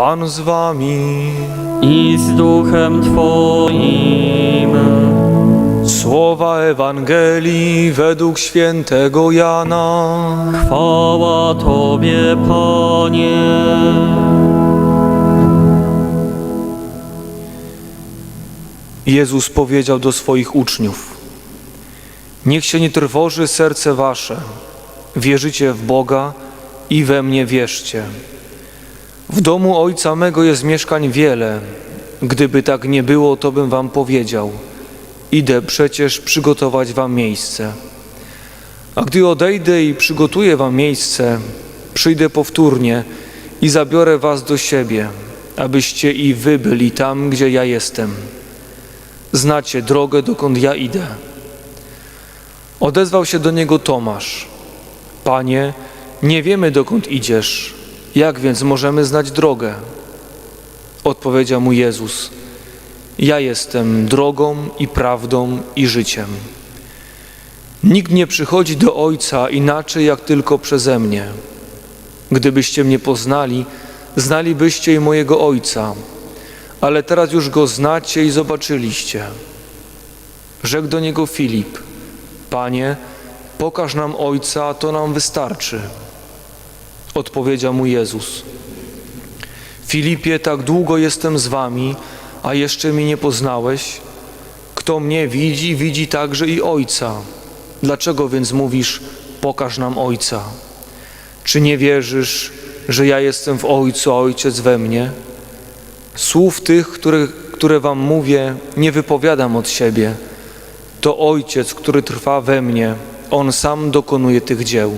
Pan z wami. i z duchem Twoim. Słowa Ewangelii według świętego Jana. Chwała Tobie, Panie. Jezus powiedział do swoich uczniów: Niech się nie trwoży serce wasze. Wierzycie w Boga i we mnie wierzcie. W domu Ojca mego jest mieszkań wiele. Gdyby tak nie było, to bym wam powiedział: Idę przecież przygotować wam miejsce. A gdy odejdę i przygotuję wam miejsce, przyjdę powtórnie i zabiorę was do siebie, abyście i wy byli tam, gdzie ja jestem. Znacie drogę, dokąd ja idę. Odezwał się do niego Tomasz. Panie, nie wiemy, dokąd idziesz. Jak więc możemy znać drogę? Odpowiedział mu Jezus. Ja jestem drogą i prawdą i życiem. Nikt nie przychodzi do Ojca inaczej, jak tylko przeze mnie. Gdybyście mnie poznali, znalibyście i mojego Ojca ale teraz już go znacie i zobaczyliście. Rzekł do niego Filip: Panie, pokaż nam Ojca, to nam wystarczy. Odpowiedział mu Jezus: Filipie, tak długo jestem z wami, a jeszcze mnie nie poznałeś? Kto mnie widzi, widzi także i Ojca. Dlaczego więc mówisz: Pokaż nam Ojca? Czy nie wierzysz, że ja jestem w Ojcu, a Ojciec we mnie? Słów tych, które, które wam mówię, nie wypowiadam od siebie. To Ojciec, który trwa we mnie, On sam dokonuje tych dzieł.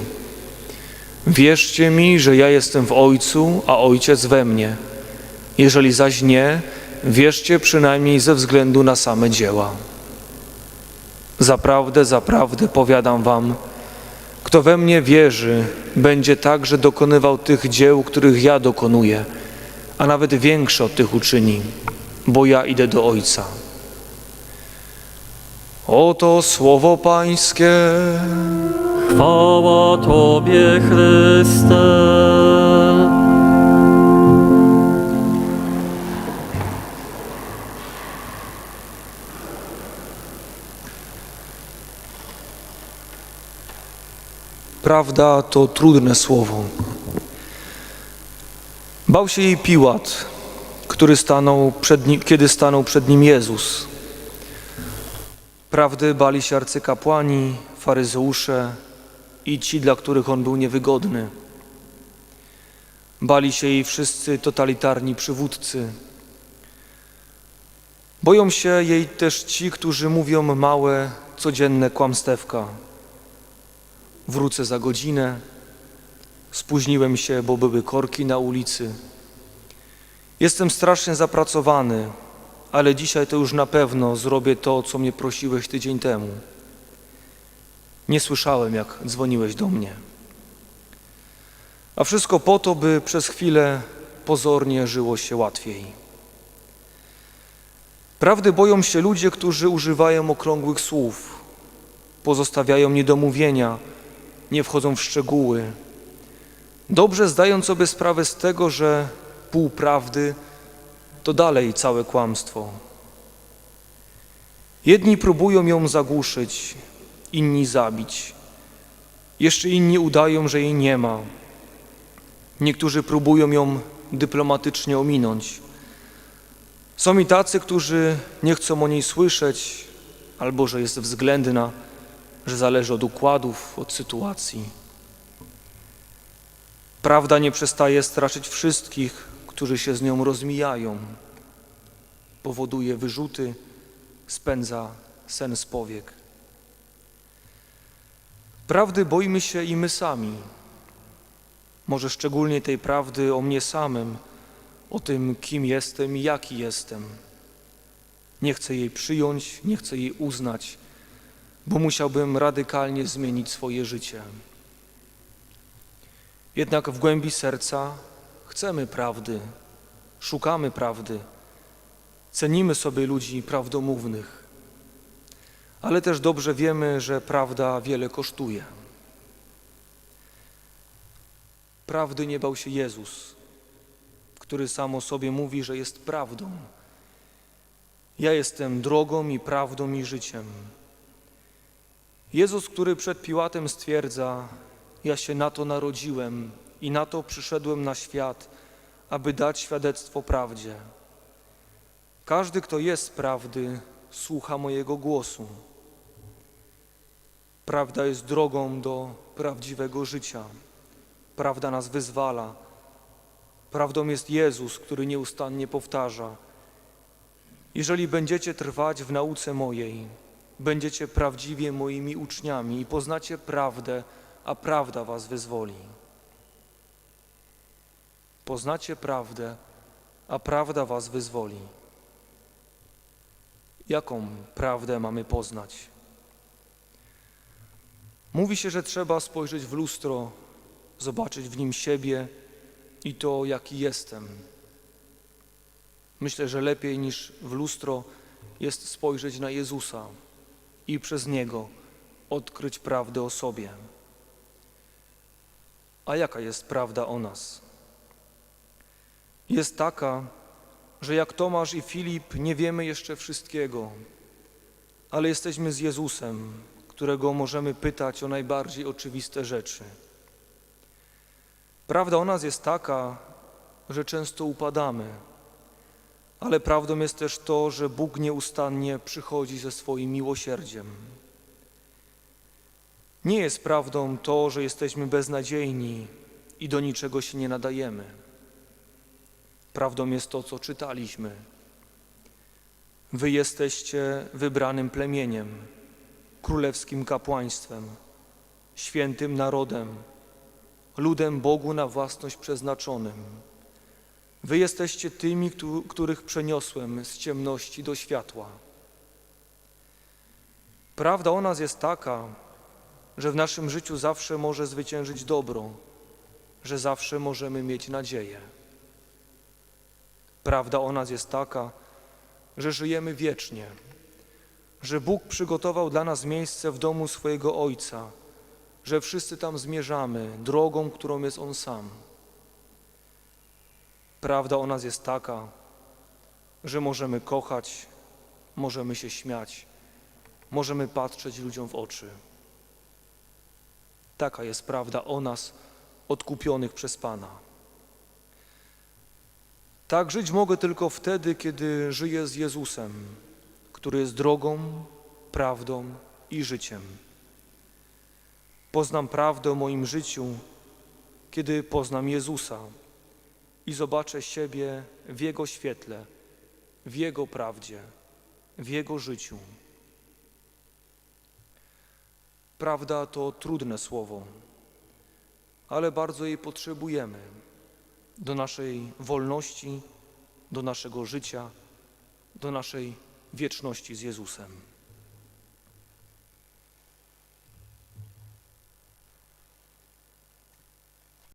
Wierzcie mi, że ja jestem w Ojcu, a Ojciec we mnie. Jeżeli zaś nie, wierzcie przynajmniej ze względu na same dzieła. Zaprawdę, zaprawdę powiadam wam, kto we mnie wierzy, będzie także dokonywał tych dzieł, których ja dokonuję – a nawet większe od tych uczyni, bo ja idę do Ojca. Oto słowo Pańskie. Chwała Tobie, Chryste. Prawda to trudne słowo. Bał się jej Piłat, który stanął przed nim, kiedy stanął przed nim Jezus. Prawdy bali się arcykapłani, faryzeusze i ci, dla których on był niewygodny. Bali się jej wszyscy totalitarni przywódcy. Boją się jej też ci, którzy mówią małe, codzienne kłamstewka. Wrócę za godzinę, spóźniłem się, bo były korki na ulicy. Jestem strasznie zapracowany, ale dzisiaj to już na pewno zrobię to, co mnie prosiłeś tydzień temu. Nie słyszałem, jak dzwoniłeś do mnie. A wszystko po to, by przez chwilę pozornie żyło się łatwiej. Prawdy boją się ludzie, którzy używają okrągłych słów, pozostawiają niedomówienia, nie wchodzą w szczegóły. Dobrze zdając sobie sprawę z tego, że pół prawdy to dalej całe kłamstwo. Jedni próbują ją zagłuszyć, inni zabić. Jeszcze inni udają, że jej nie ma. Niektórzy próbują ją dyplomatycznie ominąć. Są i tacy, którzy nie chcą o niej słyszeć, albo że jest względna, że zależy od układów, od sytuacji. Prawda nie przestaje straszyć wszystkich, którzy się z nią rozmijają. Powoduje wyrzuty, spędza sen z powiek. Prawdy boimy się i my sami. Może szczególnie tej prawdy o mnie samym, o tym, kim jestem i jaki jestem. Nie chcę jej przyjąć, nie chcę jej uznać, bo musiałbym radykalnie zmienić swoje życie. Jednak w głębi serca chcemy prawdy, szukamy prawdy, cenimy sobie ludzi prawdomównych, ale też dobrze wiemy, że prawda wiele kosztuje. Prawdy nie bał się Jezus, który sam o sobie mówi, że jest prawdą. Ja jestem drogą i prawdą i życiem. Jezus, który przed Piłatem stwierdza: Ja się na to narodziłem i na to przyszedłem na świat, aby dać świadectwo prawdzie. Każdy, kto jest prawdy, słucha mojego głosu. Prawda jest drogą do prawdziwego życia. Prawda nas wyzwala. Prawdą jest Jezus, który nieustannie powtarza: Jeżeli będziecie trwać w nauce mojej, będziecie prawdziwie moimi uczniami i poznacie prawdę, a prawda was wyzwoli. Poznacie prawdę, a prawda was wyzwoli. Jaką prawdę mamy poznać? Mówi się, że trzeba spojrzeć w lustro, zobaczyć w nim siebie i to, jaki jestem. Myślę, że lepiej niż w lustro jest spojrzeć na Jezusa i przez Niego odkryć prawdę o sobie. A jaka jest prawda o nas? Jest taka, że jak Tomasz i Filip nie wiemy jeszcze wszystkiego, ale jesteśmy z Jezusem, którego możemy pytać o najbardziej oczywiste rzeczy. Prawda o nas jest taka, że często upadamy, ale prawdą jest też to, że Bóg nieustannie przychodzi ze swoim miłosierdziem. Nie jest prawdą to, że jesteśmy beznadziejni i do niczego się nie nadajemy. Prawdą jest to, co czytaliśmy. Wy jesteście wybranym plemieniem, królewskim kapłaństwem, świętym narodem, ludem Bogu na własność przeznaczonym. Wy jesteście tymi, któ- których przeniosłem z ciemności do światła. Prawda o nas jest taka, że w naszym życiu zawsze może zwyciężyć dobro, że zawsze możemy mieć nadzieję. Prawda o nas jest taka, że żyjemy wiecznie, że Bóg przygotował dla nas miejsce w domu swojego Ojca, że wszyscy tam zmierzamy drogą, którą jest On sam. Prawda o nas jest taka, że możemy kochać, możemy się śmiać, możemy patrzeć ludziom w oczy. Taka jest prawda o nas, odkupionych przez Pana. Tak żyć mogę tylko wtedy, kiedy żyję z Jezusem, który jest drogą, prawdą i życiem. Poznam prawdę o moim życiu, kiedy poznam Jezusa i zobaczę siebie w Jego świetle, w Jego prawdzie, w Jego życiu. Prawda to trudne słowo, ale bardzo jej potrzebujemy do naszej wolności, do naszego życia, do naszej wieczności z Jezusem.